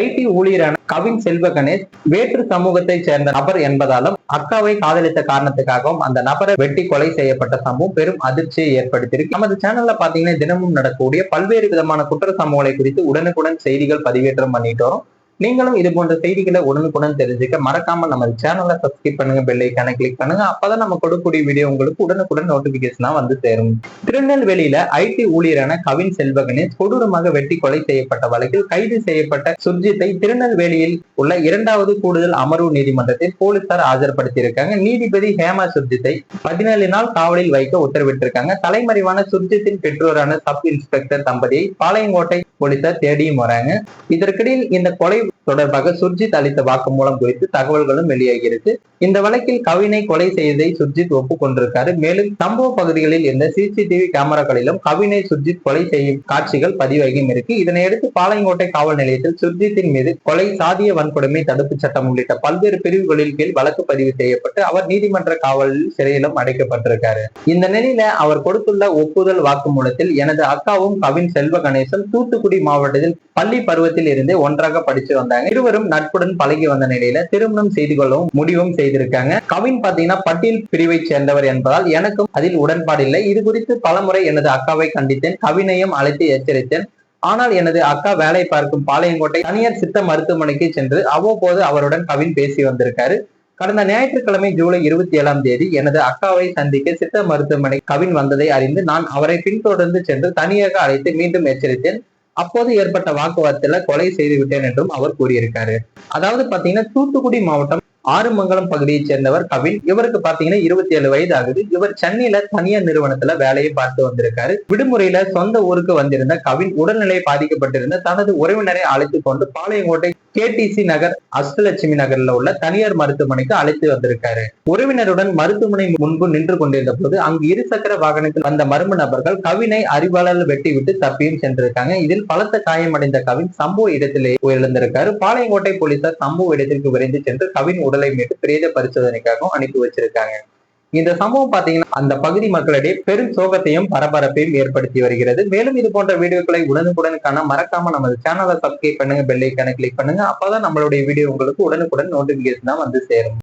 ID ஊழியரான Kavin செல்வ கணேஷ் வேற்று சமூகத்தை சேர்ந்த நபர் என்பதாலும் அக்காவை காதலித்த காரணத்துக்காகவும் அந்த நபரை வெட்டி கொலை செய்யப்பட்ட சம்பவம் பெரும் அதிர்ச்சியை ஏற்படுத்தியிருக்கு. நமது சேனல்ல பாத்தீங்கன்னா தினமும் நடக்கக்கூடிய பல்வேறு விதமான குற்ற சம்பவங்களை குறித்து உடனுக்குடன் செய்திகள் பதிவேற்றம் பண்ணிட்டு வரும். நீங்களும் இது போன்ற செய்திகளை உடனுக்குடன் தெரிஞ்சுக்க மறக்காம நம்ம சேனலை சப்ஸ்கிரைப் பண்ணுங்க பெல் கிளிக் பண்ணுங்க. அப்பதான் நம்ம கொடுக்கக்கூடிய வீடியோ உங்களுக்கு உடனுக்குடன் நோட்டிபிகேஷனா வந்து சேரும். திருநெல்வேலியில ஐடி ஊழியரான கவின் செல்வகனை கொடூரமாக வெட்டி கொலை செய்யப்பட்ட வழக்கில் கைது செய்யப்பட்ட சுர்ஜித்தை திருநெல்வேலியில் உள்ள இரண்டாவது கூடுதல் அமர்வு நீதிமன்றத்தில் போலீசார் ஆஜர்படுத்தியிருக்காங்க. நீதிபதி ஹேமா சுர்ஜித்தை பதினேழு நாள் காவலில் வைக்க உத்தரவிட்டிருக்காங்க. தலைமறைவான சுர்ஜித்தின் பெற்றோரான சப் இன்ஸ்பெக்டர் தம்பதியை பாளையங்கோட்டை போலீசார் தேடியும் வராங்க. இதற்கிடையில் இந்த கொலை தொடர்பாக சுர்ஜித் அளித்த வாக்குமூலம் குறித்து தகவல்களும் வெளியாகிறது. இந்த வழக்கில் கவினை கொலை செய்ததை சுர்ஜித் ஒப்புக்கொண்டிருக்காரு. மேலும் சம்பவ பகுதிகளில் இருந்த சிசிடிவி கேமராக்களிலும் கவினை சுர்ஜித் கொலை செய்யும் காட்சிகள் பதிவாகியும் இருக்கு. இதனையடுத்து பாளையங்கோட்டை காவல் நிலையத்தில் சுர்ஜித்தின் மீது கொலை சாதிய வன்கொடுமை தடுப்பு சட்டம் உள்ளிட்ட பல்வேறு பிரிவுகளின் கீழ் வழக்கு பதிவு செய்யப்பட்டு அவர் நீதிமன்ற காவலில் சிறையிலும் அடைக்கப்பட்டிருக்காரு. இந்த நிலையில அவர் கொடுத்துள்ள ஒப்புதல் வாக்குமூலத்தில் எனது அக்காவும் கவின் செல்வ கணேசன் தூத்துக்குடி மாவட்டத்தில் பள்ளி பருவத்தில் இருந்தே ஒன்றாக படிச்சு வந்தாங்க இருவரும் நட்புடன் பழகி வந்த நிலையில திருமணம் செய்து கொள்ளவும் முடிவும் செய்திருக்காங்க. கவின் பாத்தீங்கன்னா பட்டியல் பிரிவை சேர்ந்தவர் என்பதால் எனக்கும் அதில் உடன்பாடு இல்லை. இது குறித்து பலமுறை எனது அக்காவை கண்டித்தேன். கவினையும் அழைத்து எச்சரித்தேன். ஆனால் எனது அக்கா வேலை பார்க்கும் பாளையங்கோட்டை தனியார் சித்த மருத்துவமனைக்கு சென்று அவ்வப்போது அவருடன் கவின் பேசி வந்திருக்காரு. கடந்த ஞாயிற்றுக்கிழமை ஜூலை இருபத்தி ஏழாம் தேதி எனது அக்காவை சந்திக்க சித்த மருத்துவமனை கவின் வந்ததை அறிந்து நான் அவரை பின்தொடர்ந்து சென்று தனியாக அழைத்து மீண்டும் எச்சரித்தேன். அப்போது ஏற்பட்ட வாக்குவாதத்துல கொலை செய்து விட்டேன் என்றும் அவர் கூறியிருக்காரு. அதாவது பாத்தீங்கன்னா தூத்துக்குடி மாவட்டம் ஆறுமங்கலம் பகுதியைச் சேர்ந்தவர் கவின் இவருக்கு பாத்தீங்கன்னா இருபத்தி ஏழு வயது ஆகுது இவர் சென்னையில தனியார் நிறுவனத்துல வேலையை பார்த்து வந்திருக்காரு. விடுமுறையில சொந்த ஊருக்கு வந்திருந்த கவின் உடல்நிலை பாதிக்கப்பட்டிருந்த தனது உறவினரை அழைத்து கொண்டு பாளையங்கோட்டை கேடிசி நகர் அஷ்டலட்சுமி நகர்ல உள்ள தனியார் மருத்துவமனைக்கு அழைத்து வந்திருக்காரு. உறவினருடன் மருத்துவமனை முன்பு நின்று கொண்டிருந்த போது அங்கு இருசக்கர வாகனத்தில் வந்த மர்ம நபர்கள் கவினை அறிவாளர் வெட்டிவிட்டு தப்பியும் சென்றிருக்காங்க. இதில் பலத்த காயமடைந்த கவின் சம்பவ இடத்திலே உயிரிழந்திருக்காரு. பாளையங்கோட்டை போலீசார் சம்பவ இடத்திற்கு விரைந்து சென்று கவின் உடலை மீட்டு பிரேத பரிசோதனைக்காகவும் அனுப்பி வச்சிருக்காங்க. இந்த சம்பவம் பாத்தீங்கன்னா அந்த பகுதி மக்களிடையே பெரும் சோகத்தையும் பரபரப்பையும் ஏற்படுத்தி வருகிறது. மேலும் இது போன்ற வீடியோக்களை உடனுக்குடன் காண மறக்காம நமது சேனலை சப்ஸ்கிரைப் பண்ணுங்க பெல்லைக்கான கிளிக் பண்ணுங்க. அப்பதான் நம்மளுடைய வீடியோ உங்களுக்கு உடனுக்குடன் நோட்டிபிகேஷன் வந்து சேரும்.